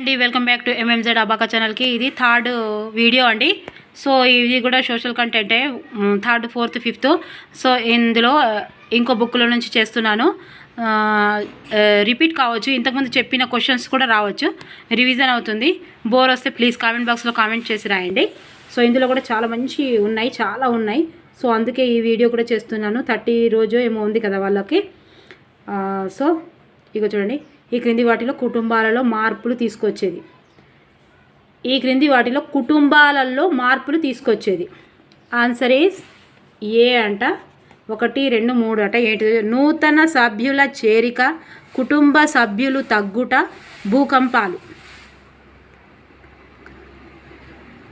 అండి welcome back to MMZ అబాకా ఛానల్కి ఇది థర్డ్ వీడియో అండి. సో ఇది కూడా సోషల్ కంటెంటే థర్డ్ ఫోర్త్ ఫిఫ్త్. సో ఇందులో ఇంకో బుక్లో నుంచి చేస్తున్నాను. రిపీట్ కావచ్చు. ఇంతకుముందు చెప్పిన క్వశ్చన్స్ కూడా రావచ్చు. రివిజన్ అవుతుంది. బోర్ వస్తే ప్లీజ్ కామెంట్ బాక్స్లో కామెంట్ చేసి రాయండి. సో ఇందులో కూడా చాలా మంచి ఉన్నాయి. చాలా ఉన్నాయి. సో అందుకే ఈ వీడియో కూడా చేస్తున్నాను. థర్టీ రోజు ఏమో ఉంది కదా వాళ్ళకి. సో ఇక చూడండి. ఈ క్రింది వాటిలో కుటుంబాలలో మార్పులు తీసుకొచ్చేది. ఈ క్రింది వాటిలో కుటుంబాలలో మార్పులు తీసుకొచ్చేది. ఆన్సర్ ఈజ్ ఏ అంట ఒకటి రెండు మూడు అంట ఏంటి? నూతన సభ్యుల చేరిక కుటుంబ సభ్యులు తగ్గుట భూకంపాలు.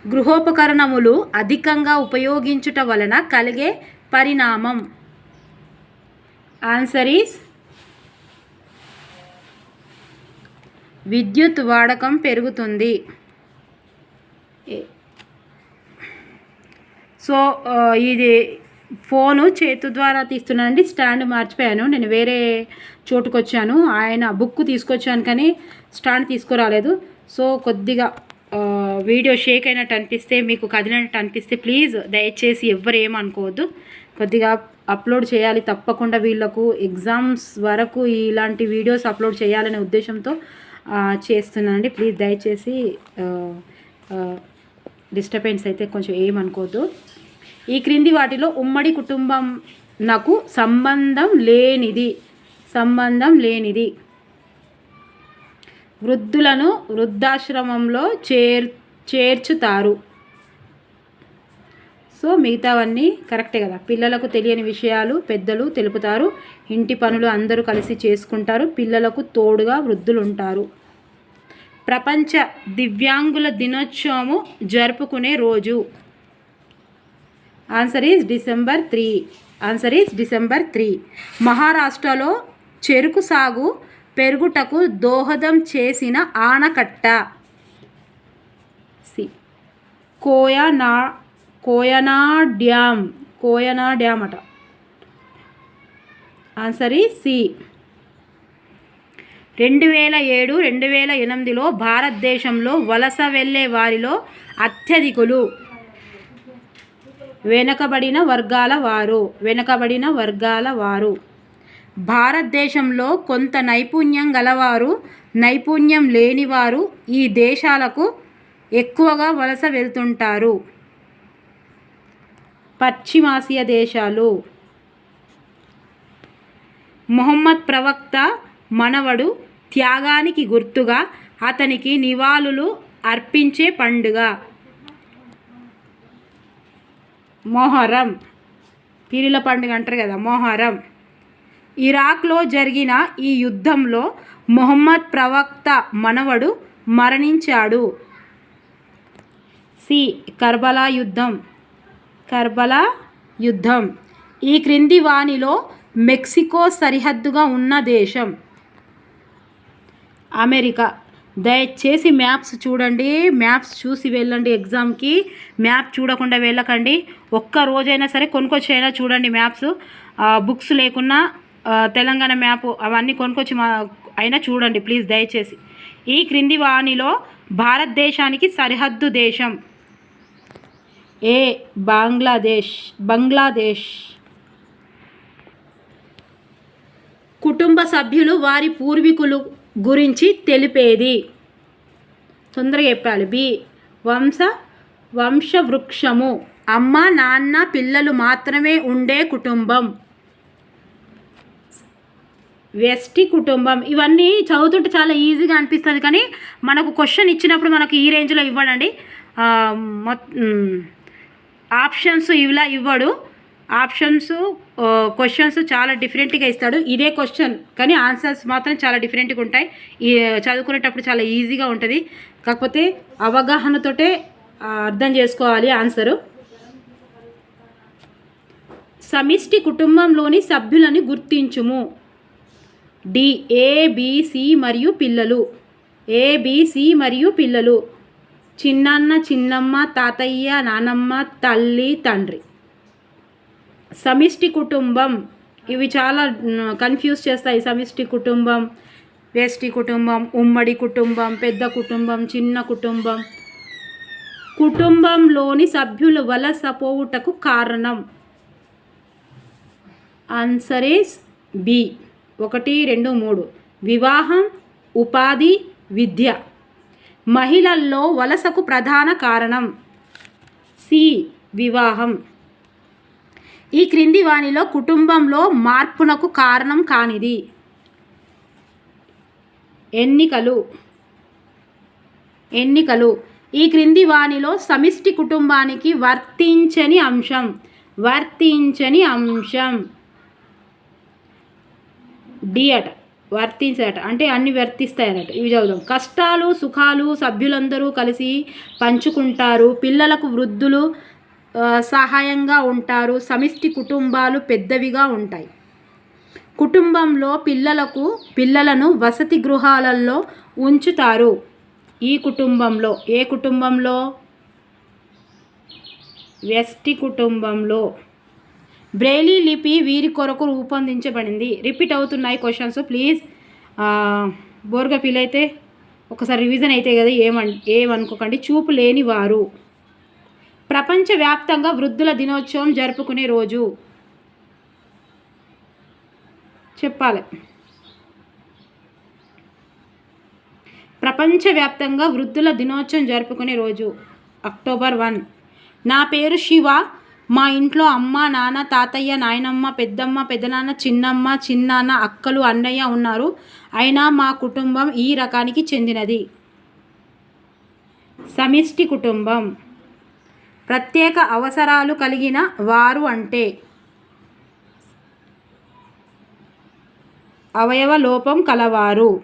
గృహోపకరణములు అధికంగా ఉపయోగించుట వలన కలిగే పరిణామం. ఆన్సర్ ఈస్ విద్యుత్ వాడకం పెరుగుతుంది. సో ఇది ఫోను చేతు ద్వారా తీస్తున్నానండి. స్టాండ్ మర్చిపోయాను. నేను వేరే చోటుకు వచ్చాను ఆయన బుక్ తీసుకొచ్చాను కానీ స్టాండ్ తీసుకురాలేదు. సో కొద్దిగా వీడియో షేక్ అయినట్టు అనిపిస్తే మీకు కదిలినట్టు అనిపిస్తే ప్లీజ్ దయచేసి ఎవ్వరు ఏమనుకోవద్దు. కొద్దిగా అప్లోడ్ చేయాలి. తప్పకుండా వీళ్ళకు ఎగ్జామ్స్ వరకు ఇలాంటి వీడియోస్ అప్లోడ్ చేయాలనే ఉద్దేశంతో చేస్తున్నానండి. ప్లీజ్ దయచేసి డిస్టర్బెన్స్ అయితే కొంచెం ఏమనుకోవద్దు ఈ క్రింది వాటిలో ఉమ్మడి కుటుంబం నాకు సంబంధం లేనిది సంబంధం లేనిది. వృద్ధులను వృద్ధాశ్రమంలో చేర్ చేర్చుతారు. సో మిగతావన్నీ కరెక్టే కదా. పిల్లలకు తెలియని విషయాలు పెద్దలు తెలుపుతారు. ఇంటి పనులు అందరూ కలిసి చేసుకుంటారు. పిల్లలకు తోడుగా వృద్ధులు ఉంటారు ప్రపంచ దివ్యాంగుల దినోత్సవము జరుపుకునే రోజు. Answer is December three answer is December three మహారాష్ట్రలో చెరుకు సాగు పెరుగుటకు దోహదం చేసిన ఆనకట్ట. C. Koyna Koyna dam Koyna dam అట. ఆన్సర్ ఈ సి. రెండు వేల ఏడు రెండు వేల ఎనిమిదిలో భారతదేశంలో వలస వెళ్ళే వారిలో అత్యధికులు వెనుకబడిన వర్గాల వారు వెనుకబడిన వర్గాల వారు. భారతదేశంలో కొంత నైపుణ్యం గలవారు నైపుణ్యం లేనివారు ఈ దేశాలకు ఎక్కువగా వలస వెళ్తుంటారు. పశ్చిమాసియా దేశాలు. మొహమ్మద్ ప్రవక్త మనవడు త్యాగానికి గుర్తుగా అతనికి నివాళులు అర్పించే పండుగ. మొహరం. పీరిల పండుగ అంటారు కదా మొహరం. ఇరాక్లో జరిగిన ఈ యుద్ధంలో మొహమ్మద్ ప్రవక్త మనవడు మరణించాడు. సి. కర్బలా యుద్ధం. కర్బలా యుద్ధం. ఈ క్రింది వానిలో మెక్సికో సరిహద్దుగా ఉన్న దేశం. అమెరికా. దయచేసి మ్యాప్స్ చూడండి. మ్యాప్స్ చూసి వెళ్ళండి ఎగ్జామ్కి. మ్యాప్ చూడకుండా వెళ్ళకండి. ఒక్క రోజైనా సరే కొనుక్కొచ్చైనా చూడండి మ్యాప్స్. బుక్స్ లేకున్నా తెలంగాణ మ్యాప్ అవన్నీ కొనుక్కొచ్చి మా అయినా చూడండి ప్లీజ్ దయచేసి. ఈ క్రింది వాణిలో భారతదేశానికి సరిహద్దు దేశం. ఏ బంగ్లాదేశ్ బంగ్లాదేశ్. కుటుంబ సభ్యులు వారి పూర్వీకులు గురించి తెలిపేది. తొందరగా చెప్పాలి. బి. వంశ వంశవృక్షము. అమ్మ నాన్న పిల్లలు మాత్రమే ఉండే కుటుంబం. వెస్టి కుటుంబం. ఇవన్నీ చదువుతుంటే చాలా ఈజీగా అనిపిస్తుంది కానీ మనకు క్వశ్చన్ ఇచ్చినప్పుడు మనకు ఈ రేంజ్లో ఇవ్వడండి. ఆప్షన్స్ ఇలా ఇవ్వడు. ఆప్షన్స్ క్వశ్చన్స్ చాలా డిఫరెంట్గా ఇస్తాడు. ఇదే క్వశ్చన్ కానీ ఆన్సర్స్ మాత్రం చాలా డిఫరెంట్గా ఉంటాయి. చదువుకునేటప్పుడు చాలా ఈజీగా ఉంటుంది. కాకపోతే అవగాహనతోటే అర్థం చేసుకోవాలి ఆన్సరు సమిష్టి కుటుంబంలోని సభ్యులని గుర్తించుము. డి ఏబిసి మరియు పిల్లలు. ఏబిసి మరియు పిల్లలు. చిన్నన్న చిన్నమ్మ తాతయ్య నానమ్మ తల్లి తండ్రి. సమిష్టి కుటుంబం. ఇవి చాలా కన్ఫ్యూజ్ చేస్తాయి. సమిష్టి కుటుంబం వేష్టి కుటుంబం ఉమ్మడి కుటుంబం పెద్ద కుటుంబం చిన్న కుటుంబం. కుటుంబంలోని సభ్యులు వలస పోవుటకు కారణం. ఆన్సర్ బి ఒకటి రెండు మూడు. వివాహం ఉపాధి విద్య. మహిళల్లో వలసకు ప్రధాన కారణం. సి వివాహం. ఈ క్రింది వానిలో కుటుంబంలో మార్పునకు కారణం కానిది. ఎన్నికలు. ఎన్నికలు. ఈ క్రింది వానిలో సమిష్టి కుటుంబానికి వర్తించని అంశం. వర్తించని అంశం. డియట్ వర్తించట అంటే అన్ని వర్తిస్తాయి అన్నట్టు ఇవి చదువుదాం. కష్టాలు సుఖాలు సభ్యులందరూ కలిసి పంచుకుంటారు. పిల్లలకు వృద్ధులు సహాయంగా ఉంటారు. సమిష్టి కుటుంబాలు పెద్దవిగా ఉంటాయి. కుటుంబంలో పిల్లలకు పిల్లలను వసతి గృహాలలో ఉంచుతారు. ఈ కుటుంబంలో ఏ కుటుంబంలో? వ్యష్టి కుటుంబంలో. బ్రెయిలీ లిపి వీరి కొరకు రూపొందించబడింది. రిపీట్ అవుతున్నాయి క్వశ్చన్స్. ప్లీజ్. బోర్గా ఫీల్ అయితే ఒకసారి రివిజన్ అయితే కదా ఏమన్ ఏమనుకోకండి. చూపు లేని వారు ప్రపంచవ్యాప్తంగా వృద్ధుల దినోత్సవం జరుపుకునే రోజు. చెప్పాలి. ప్రపంచవ్యాప్తంగా వృద్ధుల దినోత్సవం జరుపుకునే రోజు. October one. నా పేరు శివ. మా ఇంట్లో అమ్మ నాన్న తాతయ్య నాయనమ్మ పెద్దమ్మ పెదనాన్న చిన్నమ్మ చిన్నాన్న అక్కలు అన్నయ్య ఉన్నారు. అయినా మా కుటుంబం ఈ రకానికి చెందినది. సమిష్టి కుటుంబం. ప్రత్యేక అవసరాలు కలిగిన వారు అంటే అవయవ లోపం కలవారు.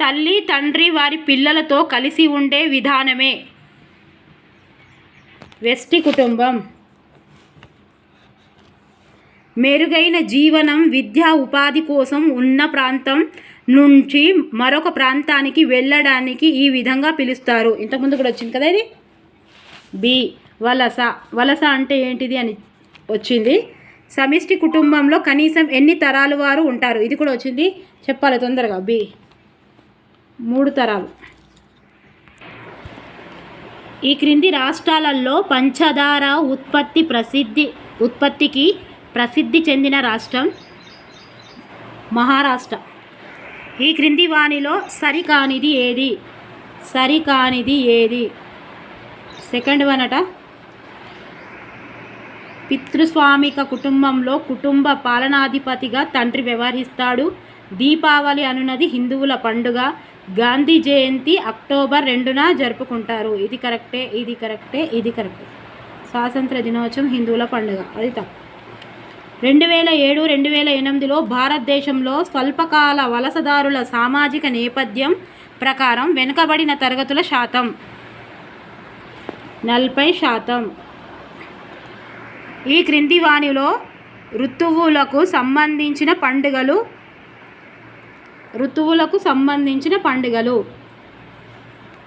తల్లి తండ్రి వారి పిల్లలతో కలిసి ఉండే విధానమే. వెస్టి కుటుంబం. మెరుగైన జీవనం విద్యా ఉపాధి కోసం ఉన్న ప్రాంతం నుంచి మరొక ప్రాంతానికి వెళ్ళడానికి ఈ విధంగా పిలుస్తారు. ఇంతకుముందు కూడా వచ్చింది కదా ఇది? బి. వలస. వలస అంటే ఏంటిది అని వచ్చింది. సమిష్టి కుటుంబంలో కనీసం ఎన్ని తరాలు వారు ఉంటారు? ఇది కూడా వచ్చింది. చెప్పాలి తొందరగా. బి. మూడు తరాలు. ఈ క్రింది రాష్ట్రాలలో పంచదార ఉత్పత్తి ప్రసిద్ధి ఉత్పత్తికి ప్రసిద్ధి చెందిన రాష్ట్రం మహారాష్ట్ర. ఈ క్రింది వాణిలో సరికానిది ఏది? సరికానిది ఏది? సెకండ్ వన్ అట పితృస్వామిక కుటుంబంలో కుటుంబ పాలనాధిపతిగా తండ్రి వ్యవహరిస్తాడు. దీపావళి అనున్నది హిందువుల పండుగ. గాంధీ జయంతి అక్టోబర్ రెండున జరుపుకుంటారు. ఇది కరెక్టే ఇది కరెక్టే ఇది కరెక్టే. స్వాతంత్ర దినోత్సవం హిందువుల పండుగ. అది తప్పు. రెండు వేల ఏడు రెండు వేల ఎనిమిదిలో భారతదేశంలో స్వల్పకాల వలసదారుల సామాజిక నేపథ్యం ప్రకారం వెనుకబడిన తరగతుల శాతం. నలభై శాతం. ఈ క్రింది వాణిలో ఋతువులకు సంబంధించిన పండుగలు ఋతువులకు సంబంధించిన పండుగలు.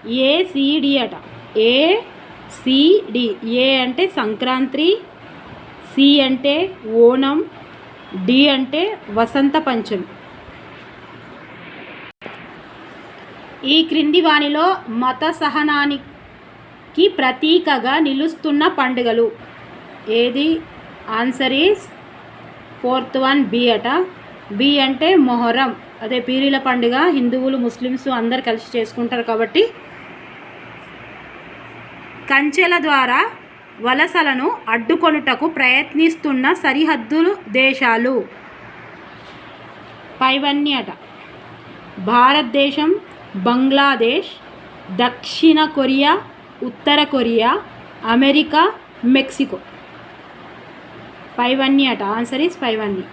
ఏసిడి అట. ఏ ఏ అంటే సంక్రాంతి సి అంటే ఓణం డి అంటే వసంత పంచమి ఈ క్రింది వానిలో మత సహనానికి ప్రతీకగా నిలుస్తున్న పండుగలు. ఏది? Answer is fourth one B అట. బి అంటే మొహరం. అదే పీరీల పండుగ. హిందువులు ముస్లిమ్స్ అందరు కలిసి చేసుకుంటారు కాబట్టి. కంచెల ద్వారా వలసలను అడ్డుకొనుటకు ప్రయత్నిస్తున్న సరిహద్దులు దేశాలు. పైవన్నీ అట భారతదేశం బంగ్లాదేశ్ దక్షిణ కొరియా ఉత్తర కొరియా అమెరికా మెక్సికో. పైవన్నీ అట ఆన్సర్ ఈస్ పైవన్నీ.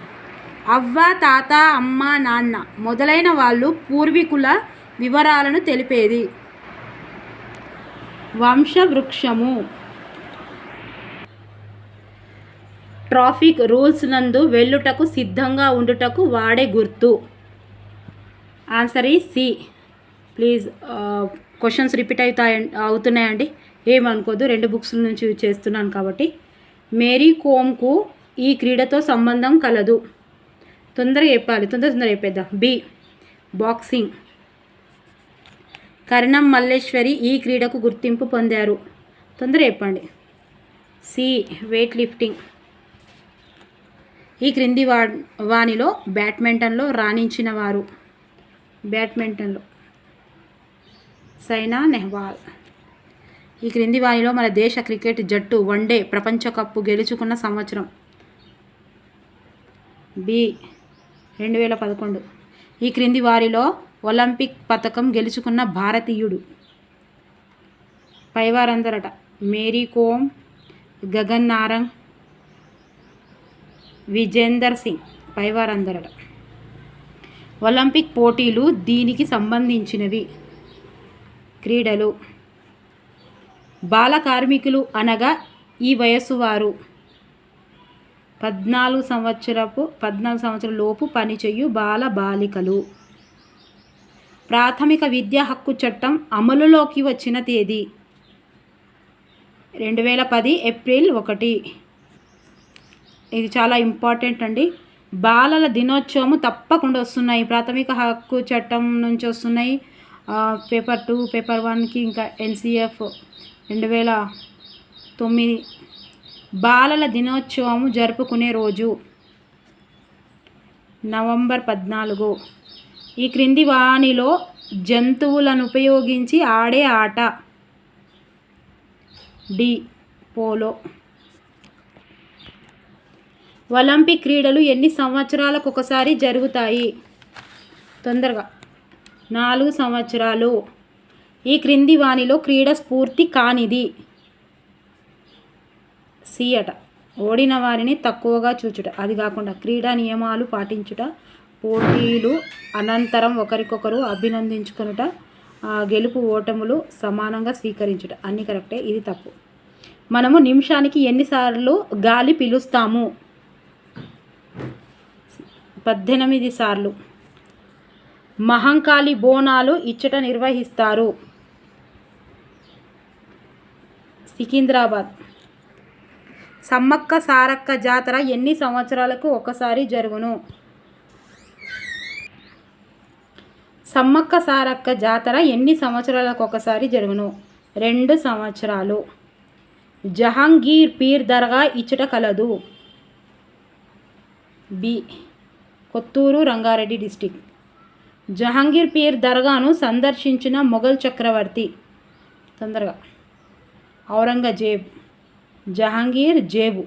అవ్వ తాత అమ్మ నాన్న మొదలైన వాళ్ళు పూర్వీకుల వివరాలను తెలిపేది. వంశవృక్షము. ట్రాఫిక్ రూల్స్ నందు వెళ్ళుటకు సిద్ధంగా ఉండుటకు వాడే గుర్తు. ఆన్సర్ ఈ సి. ప్లీజ్ క్వశ్చన్స్ రిపీట్ అవుతాయి అవుతున్నాయండి. ఏమనుకోదు రెండు బుక్స్ నుంచి చేస్తున్నాను కాబట్టి. మేరీ కోమ్కు ఈ క్రీడతో సంబంధం కలదు. తొందరగా చెప్పాలి తొందర తొందరగా చెప్పేద్దాం. బి. బాక్సింగ్. కరణం మల్లేశ్వరి ఈ క్రీడకు గుర్తింపు పొందారు. తొందర చెప్పండి. సి. Weight lifting. ఈ క్రింది వా వానిలో బ్యాడ్మింటన్లో రాణించిన వారు. బ్యాడ్మింటన్లో. సైనా నెహ్వాల్. ఈ క్రింది వానిలో మన దేశ క్రికెట్ జట్టు వన్డే ప్రపంచ కప్పు గెలుచుకున్న సంవత్సరం. బి. రెండు వేల పదకొండు. ఈ క్రింది వారిలో ఒలింపిక్ పథకం గెలుచుకున్న భారతీయుడు. పైవారందరట మేరీ కోమ్ గగన్ నారంగ్ విజేందర్ సింగ్ పైవారందరట. ఒలింపిక్ పోటీలు దీనికి సంబంధించినవి. క్రీడలు. బాల కార్మికులు అనగా ఈ వయస్సు వారు. పద్నాలుగు సంవత్సరపు పద్నాలుగు సంవత్సరాల లోపు పనిచేయు బాల బాలికలు. ప్రాథమిక విద్యా హక్కు చట్టం అమలులోకి వచ్చిన తేదీ. రెండు వేల పది ఏప్రిల్ ఒకటి. ఇది చాలా ఇంపార్టెంట్ అండి. బాలల దినోత్సవం తప్పకుండా వస్తున్నాయి. ప్రాథమిక హక్కు చట్టం నుంచి వస్తున్నాయి. పేపర్ టూ పేపర్ వన్కి ఇంకా ఎన్సిఎఫ్ రెండు వేల తొమ్మిది బాలల దినోత్సవం జరుపుకునే రోజు. నవంబర్ పద్నాలుగు. ఈ క్రింది వాణిలో జంతువులను ఉపయోగించి ఆడే ఆట. D polo. ఒలింపిక్ క్రీడలు ఎన్ని సంవత్సరాలకు ఒకసారి జరుగుతాయి? తొందరగా. నాలుగు సంవత్సరాలు. ఈ క్రింది వానిలో క్రీడ స్ఫూర్తి కానిది. సీయట. ఓడిన వారిని తక్కువగా చూచుట. అది కాకుండా క్రీడా నియమాలు పాటించుట పోటీలు అనంతరం ఒకరికొకరు అభినందించుకొనుట ఆ, గెలుపు ఓటములు సమానంగా స్వీకరించుట. అన్నీ కరెక్టే. ఇది తప్పు. మనము నిమిషానికి ఎన్నిసార్లు గాలి పిలుస్తాము? పద్దెనిమిది సార్లు. మహంకాళి బోనాలు ఇచ్చట నిర్వహిస్తారు. సికింద్రాబాద్. సమ్మక్క సారక్క జాతర ఎన్ని సంవత్సరాలకు ఒకసారి జరుగును? సమ్మక్క సారక్క జాతర ఎన్ని సంవత్సరాలకు ఒకసారి జరుగును? రెండు సంవత్సరాలు. జహాంగీర్ పీర్ దర్గా ఇచ్చట కలదు. బి. కొత్తూరు రంగారెడ్డి డిస్టిక్. జహాంగీర్ పీర్ దర్గాను సందర్శించిన మొఘల్ చక్రవర్తి. తొందరగా. ఔరంగజేబ్. జహాంగీర్ జేబు.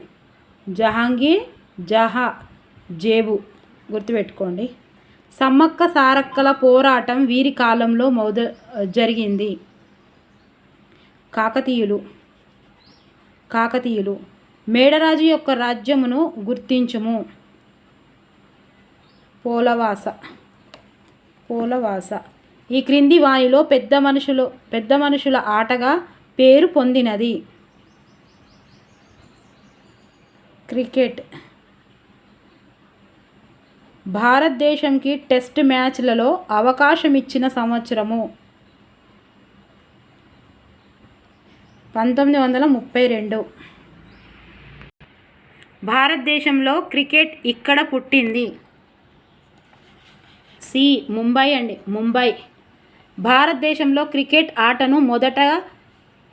జహాంగీర్ జహా జేబు. గుర్తుపెట్టుకోండి. సమ్మక్క సారక్కల పోరాటం వీరి కాలంలో మొద జరిగింది. కాకతీయులు. కాకతీయులు. మేడరాజు యొక్క రాజ్యమును గుర్తించుము. పోలవాస. పోలవాస. ఈ క్రింది వానిలో పెద్ద మనుషులు పెద్ద మనుషుల ఆటగా పేరు పొందినది. క్రికెట్. భారతదేశంకి టెస్ట్ మ్యాచ్లలో అవకాశం ఇచ్చిన సంవత్సరము. పంతొమ్మిది వందల ముప్పై రెండు. భారతదేశంలో క్రికెట్ ఇక్కడ పుట్టింది. సి ముంబై అండి ముంబై. భారతదేశంలో క్రికెట్ ఆటను మొదట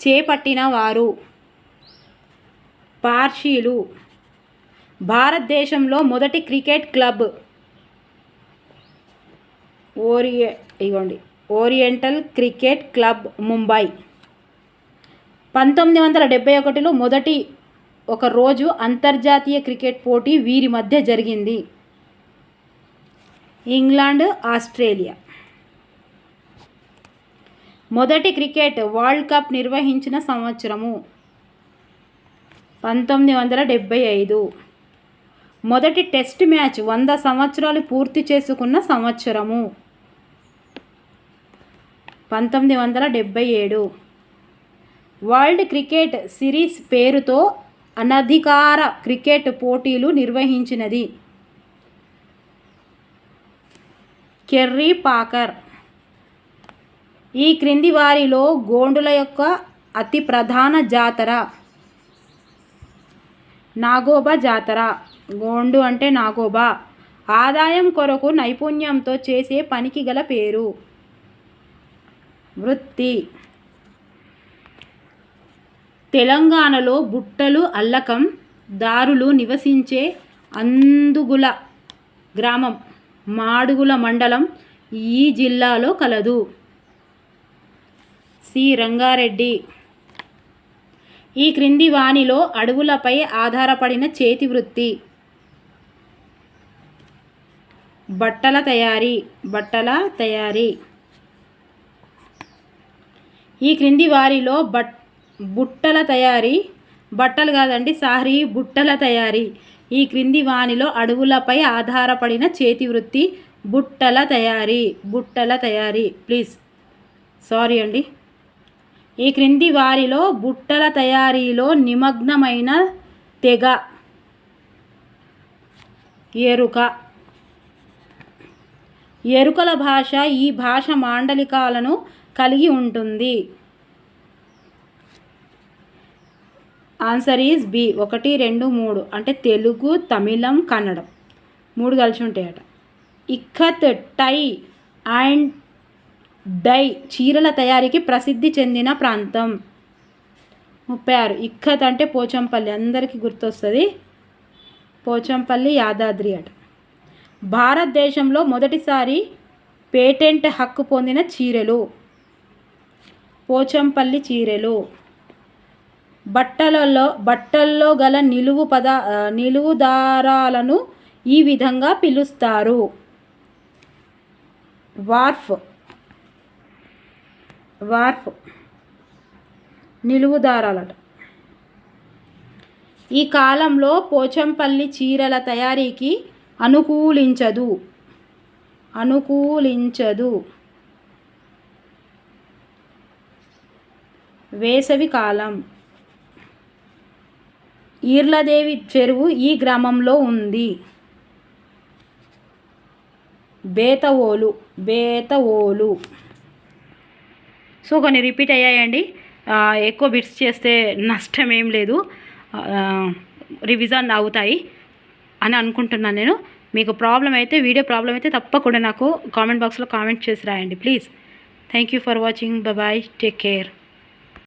చేపట్టిన వారు పార్షీలు. భారతదేశంలో మొదటి క్రికెట్ క్లబ్ ఓరియె ఇగోండి ఓరియంటల్ క్రికెట్ క్లబ్ ముంబై. పంతొమ్మిది వందల డెబ్బై ఒకటిలో మొదటి ఒక రోజు అంతర్జాతీయ క్రికెట్ పోటీ వీరి మధ్య జరిగింది. England Australia. మొదటి క్రికెట్ వరల్డ్ కప్ నిర్వహించిన సంవత్సరము పంతొమ్మిది వందల డెబ్భై ఐదు. మొదటి టెస్ట్ మ్యాచ్ వంద సంవత్సరాలు పూర్తి చేసుకున్న సంవత్సరము పంతొమ్మిది వందల డెబ్భై ఏడు. వరల్డ్ క్రికెట్ సిరీస్ పేరుతో అనధికార క్రికెట్ పోటీలు నిర్వహించినది. కెర్రీ పాకర్. ఈ క్రింది వారిలో గోండుల యొక్క అతి ప్రధాన జాతర. నాగోబా జాతర. గోండు అంటే నాగోబా. ఆదాయం కొరకు నైపుణ్యంతో చేసే పనికి గల పేరు. వృత్తి. తెలంగాణలో బుట్టలు అల్లకం దారులు నివసించే అందుగుల గ్రామం. మాడుగుల మండలం ఈ జిల్లాలో కలదు. సి. రంగారెడ్డి. ఈ క్రింది వానిలో అడవులపై ఆధారపడిన చేతి వృత్తి. బట్టల తయారీ బట్టల తయారీ. ఈ క్రింది వారిలో బట్ బుట్టల తయారీ బట్టలు కాదండి సారీ బుట్టల తయారీ. ఈ క్రింది వానిలో అడవులపై ఆధారపడిన చేతి వృత్తి బుట్టల తయారీ బుట్టల తయారీ ప్లీజ్. సారీ అండి. ఈ క్రింది వారిలో బుట్టల తయారీలో నిమగ్నమైన తెగ ఎరుక. ఎరుకల భాష ఈ భాష మాండలికాలను కలిగి ఉంటుంది. ఆన్సర్ ఈజ్ బి ఒకటి రెండు మూడు. అంటే తెలుగు తమిళం కన్నడం. మూడు కలిసి ఉంటాయట. ఇక్కత్ టై అండ్ డై చీరల తయారీకి ప్రసిద్ధి చెందిన ప్రాంతం. ముప్పై ఆరు. ఇక్కత్ అంటే పోచంపల్లి. అందరికీ గుర్తొస్తుంది. పోచంపల్లి యాదాద్రి అట. భారతదేశంలో మొదటిసారి పేటెంట్ హక్కు పొందిన చీరలు. పోచంపల్లి చీరలు. బట్టలలో బట్టల్లో గల నిలువు పద నిలువు దారాలను ఈ విధంగా పిలుస్తారు. వార్ఫ్. వార్ఫ్. నిలువుదారాలట ఈ కాలంలో పోచంపల్లి చీరల తయారీకి అనుకూలించదు. అనుకూలించదు. వేసవి కాలం. ఈర్లదేవి చెరువు ఈ గ్రామంలో ఉంది. బేతవోలు బేతవోలు. సో కొన్ని రిపీట్ అయ్యాయండి. ఎక్కువ బిట్స్ చేస్తే నష్టం ఏం లేదు. రివిజన్ అవుతాయి అని అనుకుంటున్నాను నేను. మీకు ప్రాబ్లం అయితే వీడియో ప్రాబ్లం అయితే తప్పకుండా నాకు కామెంట్ బాక్స్లో కామెంట్ చేసి రాయండి please. Thank you for watching. Bye. Take care.